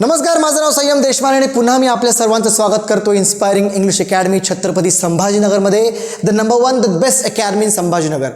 नमस्कार माझं नाव संयम देशमाने आणि पुन्हा मी आपल्या सर्वांचं स्वागत करतो inspiring English academy Chhatrapati संभाजीनगरमध्ये the number one the best academy in Sambhajinagar.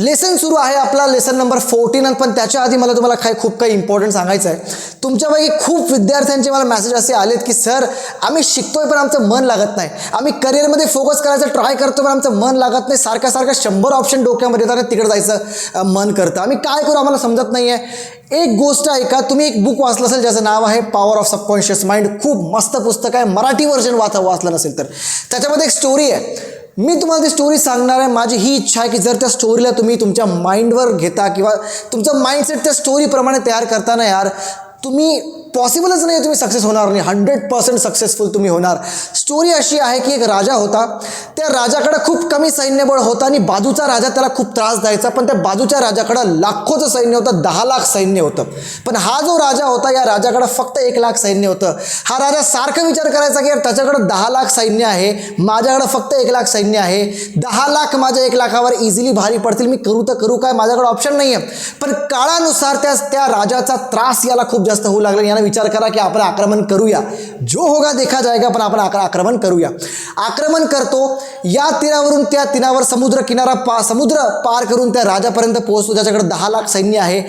Lesson सुरू आहे आपला. लेसन नंबर फोर्टीन पण त्याच्या आधी मला तुम्हाला काय खूप काही इम्पॉर्टंट सांगायचं आहे. तुमच्यापैकी खूप विद्यार्थ्यांचे मला मेसेज असे आलेत की सर आम्ही शिकतोय पण आमचं मन लागत नाही. आम्ही करिअरमध्ये फोकस करायचं ट्राय करतो पण आमचं मन लागत नाही. सारख्या सारख्या शंभर ऑप्शन डोक्यामध्ये येतात तिकडे जायचं मन करतं. आम्ही काय करू आम्हाला समजत नाही आहे एक गोष्ट ऐका तुम्ही एक बुक वाचलं असेल ज्याचं नाव आहे पॉवर ऑफ सबकॉन्शियस माइंड खूप मस्त पुस्तक आहे. मराठी व्हर्जन वाचा वाचलं नसेल तर. त्याच्यामध्ये एक स्टोरी आहे. मी तुम्हाला ती स्टोरी सांगणार आहे. माझी ही इच्छा आहे की जर त्या स्टोरीला तुम्ही तुमच्या माइंडवर घेता किंवा तुमचं माइंडसेट त्या स्टोरीप्रमाणे तयार करताना यार तुम्ही पॉसिबलच नाही तुम्ही सक्सेस होणार नाही. हंड्रेड पर्सेंट सक्सेसफुल तुम्ही होणार. स्टोरी अशी आहे की एक राजा होता. त्या राजाकडे खूप कमी सैन्यबळ होतं आणि बाजूचा राजा त्याला खूप त्रास द्यायचा. पण त्या बाजूच्या राजाकडं लाखोचं सैन्य होतं दहा लाख सैन्य होतं. पण हा जो राजा होता या राजाकडं फक्त एक लाख सैन्य होतं. हा राजा सारखं विचार करायचा की यार त्याच्याकडं दहा लाख सैन्य आहे माझ्याकडं फक्त एक लाख सैन्य आहे. दहा लाख माझ्या एक लाखावर इझिली भारी पडतील. मी करू तर करू काय? माझ्याकडे ऑप्शन नाही आहे पण काळानुसार त्या त्या राजाचा त्रास याला खूप जास्त होऊ लागला याला विचार करा की आपण आक्रमण करूया. जो होगा देखा जाएगा पण आपण आक्र आक्रमण करूया. आक्रमण करतो या तीरावरून त्या तीरावर समुद्र किनारा पा समुद्र पार करून त्या राजापर्यंत पोहोचतो ज्याच्याकडे दहा लाख सैन्य आहे.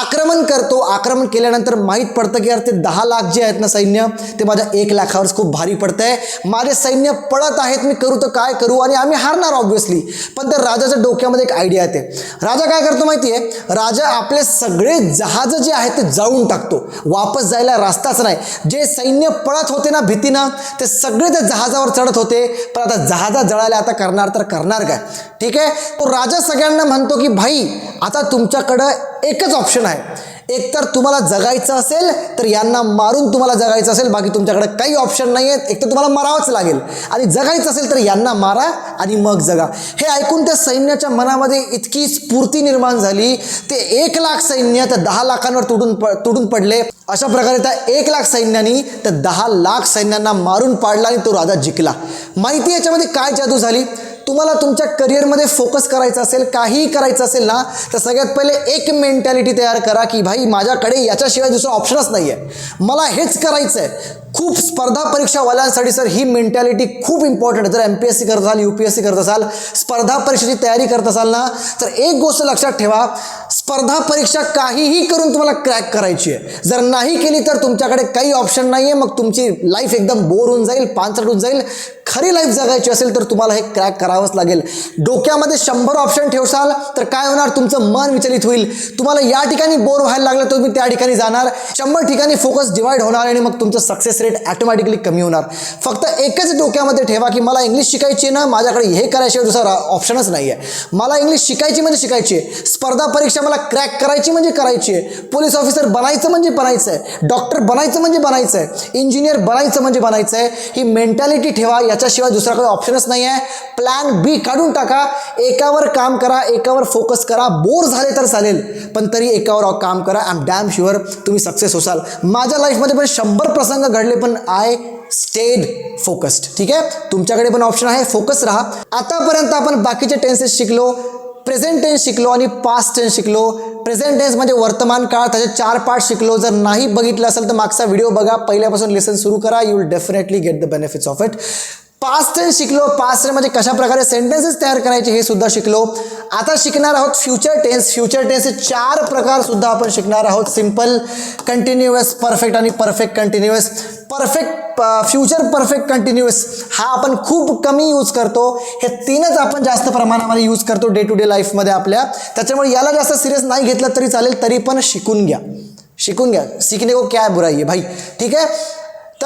आक्रमण करतो आक्रमण केल्यानंतर माहीत पडतं की यार ते दहा लाख जे आहेत ना सैन्य ते माझ्या एक लाखावर खूप भारी पडतं आहे माझे सैन्य पळत आहेत मी करू तर काय करू आणि आम्ही हारणार ऑब्व्हियसली पण त्या राजाच्या डोक्यामध्ये एक आयडिया येते. राजा काय करतो माहिती आहे राजा आपले सगळे जहाज जे आहेत ते जाळून टाकतो. वापस जायला रास्ताच नाही. जे सैन्य पळत होते ना भीतीनं ते सगळे त्या जहाजावर चढत होते. पण आता जहाजा जळायला आता करणार तर करणार काय? ठीक आहे? तो राजा सगळ्यांना म्हणतो की भाई आता तुमच्याकडं एकच ऑप्शन आहे. एकतर तुम्हाला जगायचं असेल तर यांना मारून तुम्हाला जगायचं असेल. बाकी तुमच्याकडे काही ऑप्शन नाही आहेत एक तर तुम्हाला मारावंच लागेल. आणि जगायचं असेल तर यांना मारा आणि मग जगा. हे ऐकून त्या सैन्याच्या मनामध्ये इतकी स्फूर्ती निर्माण झाली. ते एक लाख सैन्य त्या दहा लाखांवर तुटून प तुटून पडले. अशा प्रकारे त्या एक लाख सैन्यानी त्या दहा लाख सैन्यांना मारून पाडला आणि तो राजा जिंकला. माहिती याच्यामध्ये काय जादू झाली? तुम्हाला तुमच्या करिअरमध्ये फोकस करायचं असेल काहीही करायचं असेल ना तर सगळ्यात पहिले एक मेंटॅलिटी तयार करा की भाई माझ्याकडे याच्याशिवाय दुसरा ऑप्शनच नाही आहे मला हेच करायचं आहे खूप स्पर्धा परीक्षावाल्यांसाठी सर ही मेंटॅलिटी खूप इम्पॉर्टंट आहे. जर एम पी एस सी करत असाल यू पी एस सी करत असाल स्पर्धा परीक्षेची तयारी करत असाल ना तर एक गोष्ट लक्षात ठेवा स्पर्धा परीक्षा काहीही करून तुम्हाला क्रॅक करायची आहे. जर नाही केली तर तुमच्याकडे काही ऑप्शन नाही आहे मग तुमची लाईफ एकदम बोर होऊन जाईल पानसट होऊन जाईल. खरी लाईफ जगायची असेल तर तुम्हाला हे क्रॅक करावंच लागेल. डोक्यामध्ये शंभर ऑप्शन ठेवसाल तर काय होणार? तुमचं मन विचलित होईल. तुम्हाला या ठिकाणी बोर व्हायला लागलं तर तुम्ही त्या ठिकाणी जाणार. शंभर ठिकाणी फोकस डिवाइड होणार आणि मग तुमचं सक्सेस रेट ॲटोमॅटिकली कमी होणार. फक्त एकच डोक्यामध्ये ठेवा की मला इंग्लिश शिकायची ना माझ्याकडे हे करायशिवाय दुसरा ऑप्शनच नाही आहे मला इंग्लिश शिकायची म्हणजे शिकायची. आहे स्पर्धा परीक्षा मला क्रॅक करायची म्हणजे करायची. आहे पोलीस ऑफिसर बनायचं म्हणजे बनायचं आहे डॉक्टर बनायचं म्हणजे बनायचं आहे इंजिनियर बनायचं म्हणजे बनायचं आहे ही मेंटॅलिटी ठेवा याच्याशिवाय दुसरा काही ऑप्शनच नाही आहे प्लॅन बी काढून टाका. एकावर काम करा एकावर फोकस करा. बोर झाले तर चालेल पण तरी एकावर काम करा. आय एम डॅम शुअर तुम्ही सक्सेस होसाल. माझ्या लाईफमध्ये पण शंभर प्रसंग घडले पण आय स्टेड फोकस्ड ठीक आहे? तुमच्याकडे पण ऑप्शन आहे. फोकस राहा. आतापर्यंत आपण बाकीचे टेन्सेस शिकलो. प्रेझेंट टेन्स शिकलो आणि पास्ट टेन्स शिकलो. प्रेझेंट टेन्स म्हणजे वर्तमान काळ. त्याचे चार पार्ट शिकलो. जर नाही बघितलं असेल तर मागचा व्हिडिओ बघा. पहिल्यापासून लेसन सुरू करा. You will definitely get the benefits of it past tense शिकलो पास्ट टेन्समध्ये म्हणजे कशा प्रकारे सेंटेन्सेस तयार करायचे हे सुद्धा शिकलो. आता शिकणार आहोत फ्युचर टेन्स फ्युचर टेन्सचे चार प्रकार सुद्धा आपण शिकणार आहोत. सिंपल कंटिन्युअस परफेक्ट आणि perfect continuous perfect future perfect continuous हा आपण खूप कमी यूज करतो. हे तीनच आपण जास्त प्रमाणामध्ये यूज करतो डे टू डे लाईफमध्ये आपल्या. त्याच्यामुळे याला जास्त सिरियस नाही घेतलं तरी चालेल तरी पण शिकून घ्या. शिकून घ्या. सीखने को हो, क्या बुराई आहे भाई. ठीक आहे?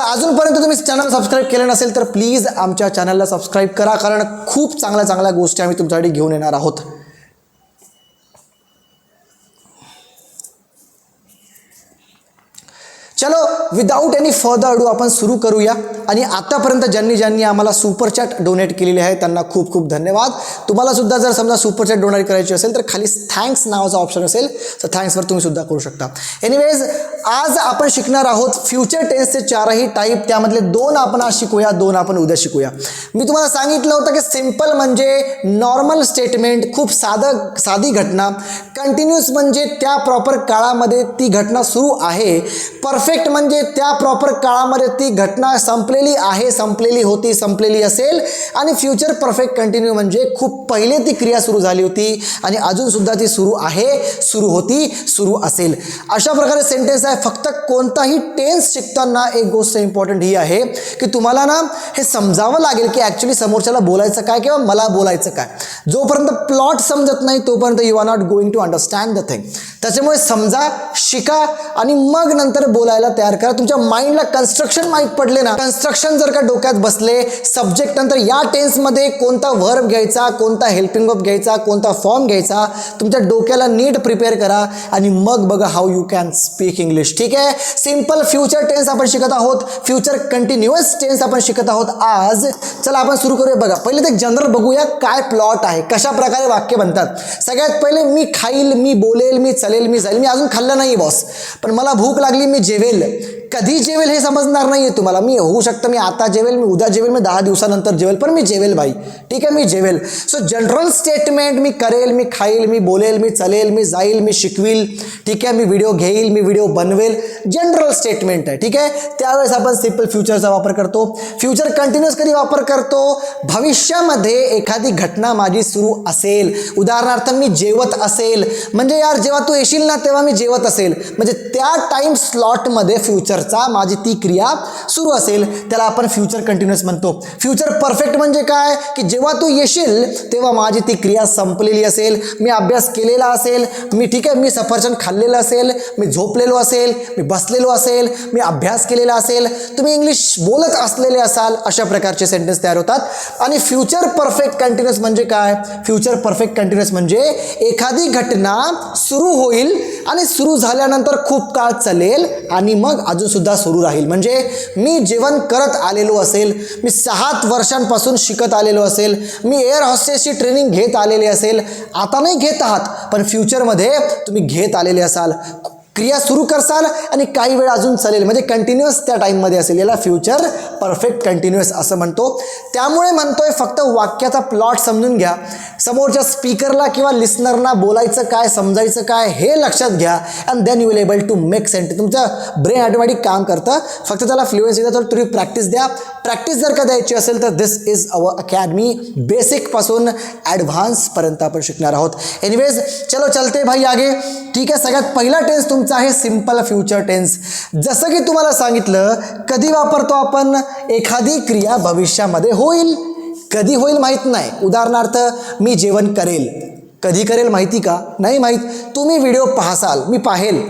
तर अजूनपर्यंत तुम्ही चॅनल सबस्क्राईब केलं नसेल तर प्लीज आमच्या चॅनलला सबस्क्राईब करा कारण खूप चांगल्या चांगल्या गोष्टी आम्ही तुमच्यासाठी घेऊन येणार आहोत. चलो विदाऊट एनी फर्दर अडू आपण सुरू करूया. आणि आतापर्यंत ज्यांनी ज्यांनी आम्हाला सुपरचॅट डोनेट केलेले आहे त्यांना खूप खूप धन्यवाद. तुम्हाला सुद्धा जर समजा सुपरचॅट डोनेट करायची असेल तर खाली थँक्स नावाचा ऑप्शन असेल तर थँक्सवर तुम्ही सुद्धा करू शकता. एनिवेज आज आपण शिकणार आहोत फ्युचर टेन्सचे चारही टाईप त्यामधले दोन आपण आज शिकूया दोन आपण उद्या शिकूया. मी तुम्हाला सांगितलं होतं की सिंपल म्हणजे नॉर्मल स्टेटमेंट खूप साधं साधी घटना. कंटिन्युअस म्हणजे त्या प्रॉपर काळामध्ये ती घटना सुरू आहे. परफेक्ट म्हणजे म्हणजे त्या प्रॉपर काळामध्ये ती घटना संपलेली आहे संपलेली होती संपलेली असेल. आणि फ्युचर परफेक्ट कंटिन्यू म्हणजे खूप पहिले ती क्रिया सुरू झाली होती आणि अजूनसुद्धा ती सुरू आहे सुरू होती सुरू असेल. अशा प्रकारे सेंटेन्स आहे. फक्त कोणताही टेन्स शिकताना एक गोष्ट इम्पॉर्टंट ही आहे की तुम्हाला ना हे समजावं लागेल की ॲक्च्युली समोरच्याला बोलायचं काय किंवा मला बोलायचं काय. जोपर्यंत प्लॉट समजत नाही तोपर्यंत you are not going to understand the thing त्याच्यामुळे समजा शिका आणि मग नंतर बोलायला तयार करा. तुमच्या माइंडला कन्स्ट्रक्शन माहीत पडले ना कन्स्ट्रक्शन जर का डोक्यात बसले सब्जेक्ट नंतर या टेन्समध्ये कोणता व्हर्ब घ्यायचा कोणता हेल्पिंग वर्ब घ्यायचा कोणता फॉर्म घ्यायचा तुमच्या डोक्याला नीट प्रिपेअर करा आणि मग बघा how you can speak English ठीक आहे? सिंपल फ्युचर टेन्स आपण शिकत आहोत. फ्युचर कंटिन्युअस टेन्स आपण शिकत आहोत. आज चला आपण सुरू करूया. बघा पहिले ते जनरल बघूया काय प्लॉट आहे कशा प्रकारे वाक्य बनतात. सगळ्यात पहिले मी खाईल मी बोलेल मी चलेल मी जाईल. मी अजून खाल्लं नाही बॉस पण मला भूक लागली मी जेवेल. कधी जेवेल हे समजणार नाही आहे तुम्हाला. मी होऊ शकतं मी आता जेवेल मी उद्या जेवेल मी दहा दिवसानंतर जेवेल पण मी जेवेल भाई. ठीक आहे मी जेवेल. सो जनरल स्टेटमेंट मी करेल मी खाईल मी बोलेल मी चलेल मी जाईल मी शिकवील. ठीक आहे मी व्हिडिओ घेईल मी व्हिडिओ बनवेल. जनरल स्टेटमेंट आहे ठीक आहे? त्यावेळेस आपण सिंपल फ्युचरचा वापर करतो. फ्युचर कंटिन्युअस कधी वापर करतो? भविष्यामध्ये एखादी घटना माझी सुरू असेल. उदाहरणार्थ मी जेवत असेल. म्हणजे यार जेव्हा तू येशील ना तेव्हा मी जेवत असेल. म्हणजे त्या टाईम स्लॉटमध्ये फ्युचर फ्युचरचा माझी ती क्रिया सुरू असेल त्याला आपण फ्युचर कंटिन्युअस म्हणतो. फ्युचर परफेक्ट म्हणजे काय? की जेव्हा तू येशील तेव्हा माझी ती क्रिया संपलेली असेल मी अभ्यास केलेला असेल मी ठीक आहे मी सफरचंद खाल्लेलं असेल मी झोपलेलो असेल मी बसलेलो असेल मी अभ्यास केलेला असेल तुम्ही इंग्लिश बोलत असलेले असाल अशा प्रकारचे सेंटेन्स तयार होतात. आणि फ्युचर परफेक्ट कंटिन्युअस म्हणजे काय? फ्युचर परफेक्ट कंटिन्युअस म्हणजे एखादी घटना सुरू होईल आणि सुरू झाल्यानंतर खूप काळ चालेल आणि मग अजून सुद्धा सुरू राहील. म्हणजे मी जेवण करत आलेलो असेल मी सात वर्षांपासून शिकत आलेलो असेल मी एअर हॉस्टेसची ट्रेनिंग घेत आलेली असेल आता नाही घेत आहात पण फ्युचरमध्ये तुम्ही घेत आलेले असाल. क्रिया सुरू करसाल आणि काही वेळ अजून चालेल. म्हणजे कंटिन्युअस त्या टाईममध्ये असेल. याला फ्युचर परफेक्ट कंटिन्युअस असं म्हणतो. त्यामुळे म्हणतोय फक्त वाक्याचा प्लॉट समजून घ्या. समोरच्या स्पीकरला किंवा लिस्नरला बोलायचं काय समजायचं काय हे लक्षात घ्या. And then you will able to make sense तुमचं ब्रेन ऑटोमॅटिक काम करतं. फक्त त्याला फ्लुएन्सी द्या तर तुम्ही प्रॅक्टिस द्या. प्रॅक्टिस जर का द्यायची असेल तर दिस इज अवर अकॅडमी बेसिकपासून ॲडव्हान्सपर्यंत आपण शिकणार आहोत. एनिवेज चलो चलते भाई आगे. ठीक आहे सगळ्यात पहिला टेन्स तुम्ही तुमचा आहे सिंपल फ्युचर टेन्स. जसं की तुम्हाला सांगितलं कधी वापरतो आपण? एखादी क्रिया भविष्यामध्ये होईल. कधी होईल माहीत नाही. उदाहरणार्थ मी जेवण करेल. कधी करेल माहिती का? नाही माहीत. तुम्ही व्हिडिओ पाहसाल. मी पाहेल.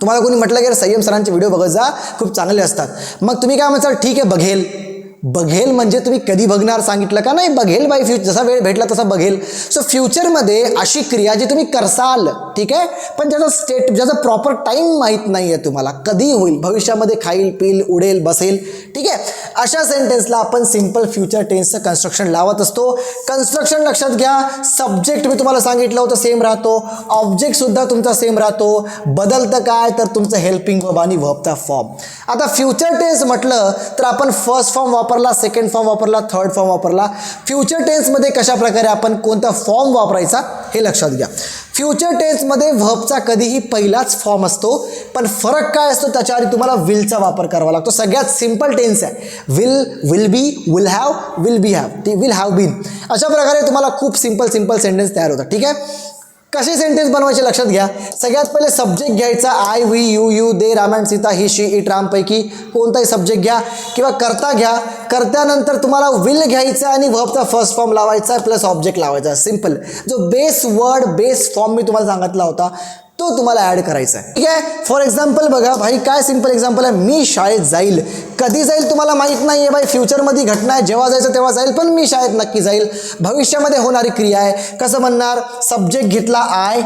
तुम्हाला कोणी म्हटलं की संयम सरांचे व्हिडिओ बघत जा. खूप चांगले असतात. मग तुम्ही काय म्हणसाल ठीक आहे बघेल. बघेल म्हणजे तुम्ही कधी बघणार सांगितलं का? नाही बघेल बाय फ्यु जसा वेळ भेटला तसा बघेल. सो फ्युचरमध्ये अशी क्रिया जी तुम्ही करसाल ठीक आहे? पण ज्याचा स्टेट ज्याचा प्रॉपर टाईम माहीत नाही आहे तुम्हाला कधी होईल? भविष्यामध्ये खाईल पिल उडेल बसेल ठीक आहे? अशा सेंटेन्सला आपण सिंपल फ्युचर टेन्सचं कन्स्ट्रक्शन लावत असतो. कन्स्ट्रक्शन लक्षात घ्या. सब्जेक्ट मी तुम्हाला सांगितलं होतं सेम राहतो. ऑब्जेक्टसुद्धा तुमचा सेम राहतो. बदलतं काय? तर तुमचं हेल्पिंग वर्ब आणि द फॉर्म आता फ्युचर टेन्स म्हटलं तर आपण फर्स्ट फॉर्म वापरला सेकंड फॉर्म वापरला थर्ड फॉर्म वापरला. फ्युचर टेन्समध्ये कशाप्रकारे आपण कोणता फॉर्म वापरायचा हे लक्षात घ्या. फ्युचर टेन्समध्ये व्हबचा कधीही पहिलाच फॉर्म असतो पण फरक काय असतो त्याच्या तुम्हाला विलचा वापर करावा लागतो. सगळ्यात सिंपल टेन्स आहे. Will will be will have will be have ती विल हॅव बीन अशा प्रकारे तुम्हाला खूप सिंपल सिंपल सेंटेन्स तयार होतात. ठीक आहे? कसे सेंटेन्स बनवायचे लक्षात घ्या. सगळ्यात पहिले सब्जेक्ट घ्यायचा. I we you you they Ram and Sita he she it रामपैकी कोणताही सब्जेक्ट घ्या. किंवा करता घ्या. करत्यानंतर तुम्हाला विल घ्यायचा आणि व्हबचा फर्स्ट फॉर्म लावायचा प्लस ऑब्जेक्ट लावायचा. सिंपल जो बेस वर्ड बेस फॉर्म मी तुम्हाला सांगितला होता तो तुम्हाला ॲड करायचा आहे ठीक आहे? फॉर एक्झाम्पल बघा भाई काय सिंपल एक्झाम्पल आहे? मी शाळेत जाईल. कधी जाईल तुम्हाला माहीत नाही आहे बाई फ्युचरमध्ये घटना आहे. जेव्हा जायचं तेव्हा जाईल पण मी शाळेत नक्की जाईल. भविष्यामध्ये होणारी क्रिया आहे. कसं म्हणणार? सब्जेक्ट घेतला आय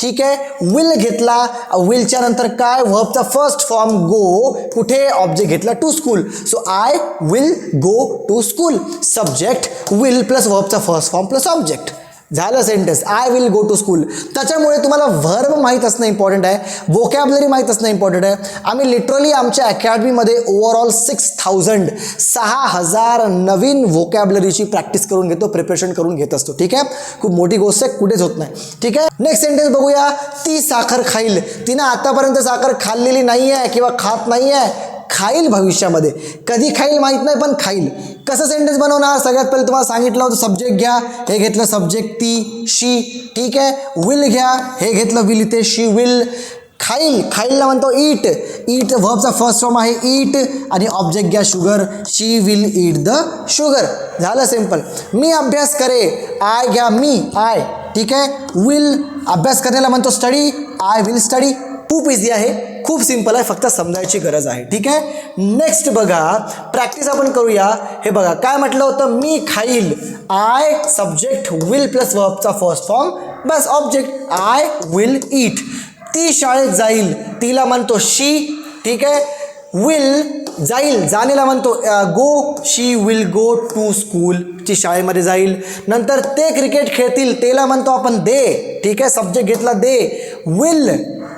ठीक आहे? विल घेतला. विलच्या नंतर काय? व्हबचा फर्स्ट फॉर्म गो कुठे? ऑब्जेक्ट घेतला to school so I will go to school subject will plus व्हबचा first form plus object झालं sentence I will go to school त्याच्यामुळे तुम्हाला व्हर्ब माहीत असणं इम्पॉर्टंट आहे. वोकॅबलरी माहीत असणं इम्पॉर्टंट आहे. आम्ही लिटरली आमच्या अकॅडमीमध्ये ओव्हरऑल सिक्स थाउजंड सहा हजार नवीन वोकॅबलरीची प्रॅक्टिस करून घेतो प्रिपरेशन करून घेत असतो. ठीक आहे? खूप मोठी गोष्ट आहे कुठेच होत नाही. ठीक आहे? नेक्स्ट सेंटेन्स बघूया. ती साखर खाईल. तिनं आतापर्यंत साखर खाल्लेली नाही आहे किंवा खात नाही आहे खाईल भविष्यामध्ये. कधी खाईल माहीत नाही पण खाईल. कसं सेंटेन्स बनवणार? सगळ्यात पहिले तुम्हाला सांगितलं होतं सब्जेक्ट घ्या हे घेतलं सब्जेक्ट ती शी ठीक आहे? विल घ्या हे घेतलं विल इथे शी विल खाईल खाईलला म्हणतो ईट ईट व्हबचा फर्स्ट फॉर्म आहे ईट आणि ऑब्जेक्ट घ्या sugar she will eat the sugar झालं सिंपल मी अभ्यास करे आय घ्या मी. आय ठीक आहे? विल अभ्यास करण्याला म्हणतो स्टडी आय विल स्टडी खूप इझी आहे. खूप सिंपल आहे फक्त समजायची गरज आहे. ठीक आहे? नेक्स्ट बघा प्रॅक्टिस आपण करूया. हे बघा काय म्हटलं होतं? मी खाईल आय सब्जेक्ट विल प्लस वर्बचा फर्स्ट फॉर्म बस ऑब्जेक्ट आय विल ईट ती शाळेत जाईल तिला म्हणतो शी ठीक आहे? विल जाईल जाणेला म्हणतो go she will go to school ची शाळेमध्ये जाईल. नंतर ते क्रिकेट खेळतील तेला म्हणतो आपण दे. ठीक आहे? सब्जेक्ट घेतला दे. विल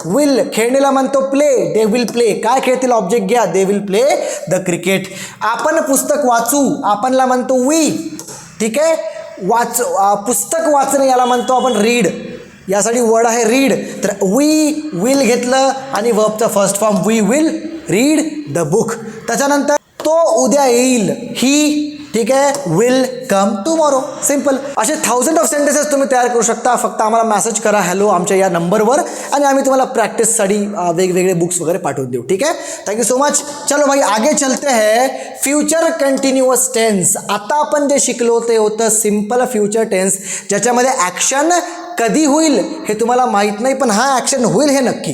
विल खेळणीला म्हणतो प्ले दे विल प्ले काय खेळतील ऑब्जेक्ट घ्या? They will play the cricket आपण पुस्तक वाचू. आपणला म्हणतो वी ठीक आहे? वाच पुस्तक वाचणे याला म्हणतो आपण रीड यासाठी वर्ड आहे रीड तर वी विल घेतलं आणि वर्बचं first form we will read the book त्याच्यानंतर तो उद्या येईल. ही ठीक आहे? विल कम टुमॉरो सिंपल असे थाउजंड ऑफ सेंटेन्सेस तुम्ही तयार करू शकता. फक्त आम्हाला मेसेज करा हॅलो आमच्या या नंबरवर आणि आम्ही तुम्हाला प्रॅक्टिससाठी अ, वेगवेगळे बुक्स वगैरे पाठवून देऊ. ठीक आहे? थँक्यू सो मच चलो भाई आगे चलते है. फ्युचर कंटिन्युअस टेन्स आता आपण जे शिकलो ते होतं सिंपल फ्युचर टेन्स ज्याच्यामध्ये ॲक्शन कधी होईल हे तुम्हाला माहीत नाही पण हा ॲक्शन होईल हे नक्की.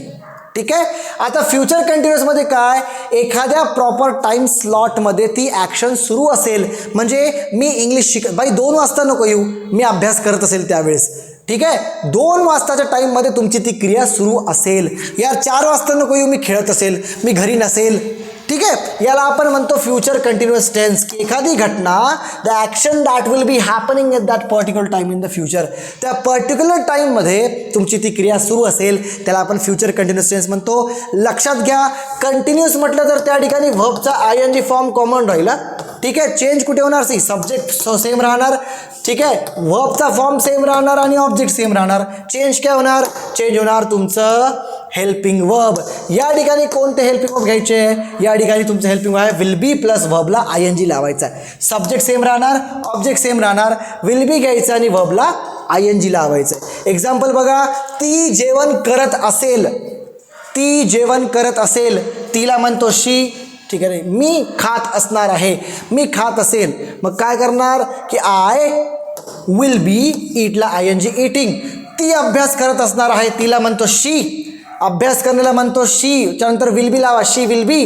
ठीक आहे? आता फ्युचर कंटिन्युअसमध्ये काय? एखाद्या प्रॉपर टाईम स्लॉटमध्ये ती ॲक्शन सुरू असेल. म्हणजे मी इंग्लिश शिक बाई दोन वाजता नको येऊ. मी अभ्यास करत असेल त्यावेळेस. ठीक आहे? दोन वाजताच्या टाईममध्ये तुमची ती क्रिया सुरू असेल. या चार वाजता नको येऊ मी खेळत असेल. मी घरी नसेल. ठीक आहे? याला आपण म्हणतो फ्युचर कंटिन्युअस टेन्स की एखादी घटना the action that will be happening at that particular time in the future त्या पर्टिक्युलर टाईममध्ये तुमची ती क्रिया सुरू असेल त्याला आपण फ्युचर कंटिन्युअस टेन्स म्हणतो. लक्षात घ्या कंटिन्युअस म्हटलं तर त्या ठिकाणी व्हबचा I N G form common राहील ठीक आहे? चेंज कुठे होणार? सी सब्जेक्ट सेम राहणार. ठीक आहे? व्हबचा फॉर्म सेम राहणार आणि ऑब्जेक्ट सेम राहणार. चेंज काय होणार? चेंज होणार तुमचं हेल्पिंग वर्ब या ठिकाणी कोणते हेल्पिंग वर्ब घ्यायचे? या ठिकाणी तुमचं हेल्पिंग वर्ब आहे. विल बी प्लस वर्बला आय एन जी लावायचा आहे. सब्जेक्ट सेम राहणार ऑब्जेक्ट सेम राहणार. विल बी घ्यायचं आणि वर्बला आय एन जी लावायचं आहे. एक्झाम्पल बघा ती जेवण करत असेल ती जेवण करत असेल तिला म्हणतो शी ठीक आहे मी खात असणार आहे मी खात असेल. मग काय करणार? की आय विल बी ईटला आय एन जी इटिंग ती अभ्यास करत असणार आहे तिला म्हणतो शी. अभ्यास करण्याला म्हणतो शी त्यानंतर विल बी लावा शी विल बी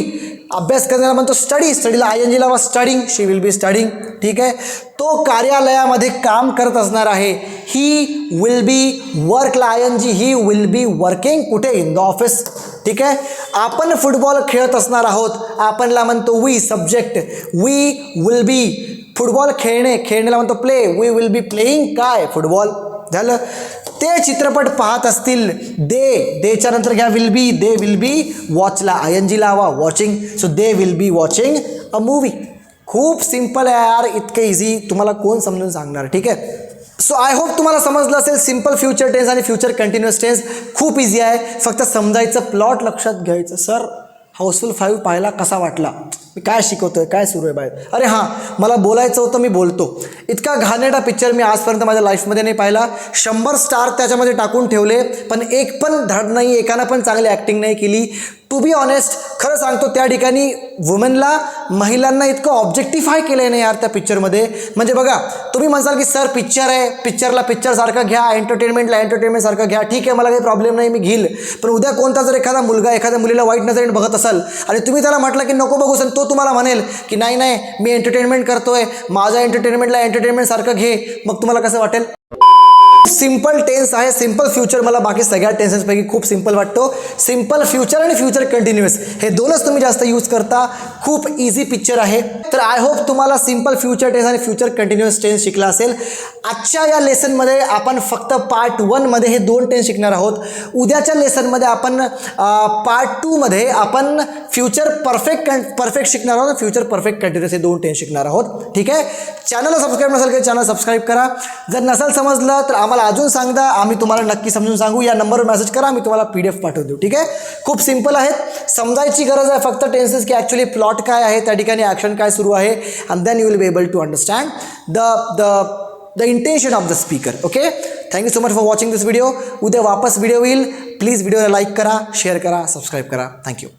अभ्यास करण्याला म्हणतो स्टडी स्टडीला आय एन जी लावा studying she will be studying ठीक आहे? तो कार्यालयामध्ये काम करत असणार आहे. He will be Varkala I N G he will be working कुठे? इन द ऑफिस ठीक आहे? आपण फुटबॉल खेळत असणार आहोत. आपणला म्हणतो we subject we will be football खेळणे. खेळण्याला म्हणतो play we will be playing काय? फुटबॉल झालं? ते चित्रपट पाहत असतील दे देच्या नंतर घ्या will be they will be वॉचला I N G लावा watching so they will be watching a movie खूप सिंपल आहे यार इतकं इझी तुम्हाला कोण समजून सांगणार ठीक आहे? सो आय होप तुम्हाला समजलं असेल सिंपल फ्युचर टेन्स आणि फ्युचर कंटिन्युअस टेन्स खूप इझी आहे. फक्त समजायचं प्लॉट लक्षात घ्यायचं. सर हाऊसफुल फाईव्ह पाहायला कसा वाटला? मी काय शिकवतोय काय सुरू आहे बाहेर? अरे हां मला बोलायचं होतं मी बोलतो. इतका घाणेरडा पिक्चर मी आजपर्यंत माझ्या लाईफमध्ये नाही पाहिला. शंभर स्टार त्याच्यामध्ये टाकून ठेवले पण एक पण धड नाही एकानं पण चांगली ॲक्टिंग नाही केली. टू बी ऑनेस्ट खरं सांगतो त्या ठिकाणी वुमेनला महिलांना इतकं ऑब्जेक्टिफाय केलं आहे ना यार त्या पिक्चरमध्ये म्हणजे बघा तुम्ही म्हणसाल की सर पिक्चर आहे पिक्चरला पिक्चरसारखं घ्या एंटरटेनमेंटला एंटरटेनमेंटसारखं घ्या ठीक आहे मला काही प्रॉब्लेम नाही मी घेईल. पण उद्या कोणता जर एखादा मुलगा एखाद्या मुलीला वाईट नजरेने बघत असाल आणि तुम्ही त्याला म्हटलं की नको बघू तो तुम्हाला म्हणेल की नाही नाही मी एंटरटेनमेंट करतोय. माझ्या एंटरटेनमेंटला एंटरटेनमेंटसारखं घे. मग तुम्हाला कसं वाटेल? सिंपल टेन्स आहे सिंपल फ्युचर मला बाकी सगळ्या टेन्सेसपैकी खूप सिंपल वाटतो. सिंपल फ्युचर आणि फ्युचर कंटिन्युअस हे दोनच तुम्ही जास्त यूज करता. खूप इझी पिक्चर आहे. तर आय होप तुम्हाला सिंपल फ्युचर टेन्स आणि फ्युचर कंटिन्युअस टेन्स शिकला असेल. आजच्या या लेसनमध्ये आपण फक्त पार्ट वनमध्ये हे दोन टेन्स शिकणार आहोत. उद्याच्या लेसनमध्ये आपण पार्ट टूमध्ये आपण फ्युचर परफेक्ट परफेक्ट शिकणार आहोत फ्युचर परफेक्ट कंटिन्युअस हे दोन टेन्स शिकणार आहोत. ठीक आहे? चॅनलला सबस्क्राईब नसेल की चॅनल सबस्क्राईब करा. जर नसेल समजलं तर आम्हाला अजून सांगता आम्ही तुम्हाला नक्की समजून सांगू. या नंबरवर मेसेज करा आम्ही तुम्हाला पी डी एफ पाठवून देऊ ठीक आहे? खूप सिंपल आहेत समजायची गरज आहे फक्त टेन्सेस की ॲक्च्युली प्लॉट काय आहे त्या ठिकाणी ॲक्शन काय सुरू आहे and then you will be able to understand the the the intention of the speaker okay thank you so much for watching this video उद्या वापस व्हिडिओ येईल. प्लीज व्हिडिओला लाईक करा शेअर करा सबस्क्राईब करा. थँक्यू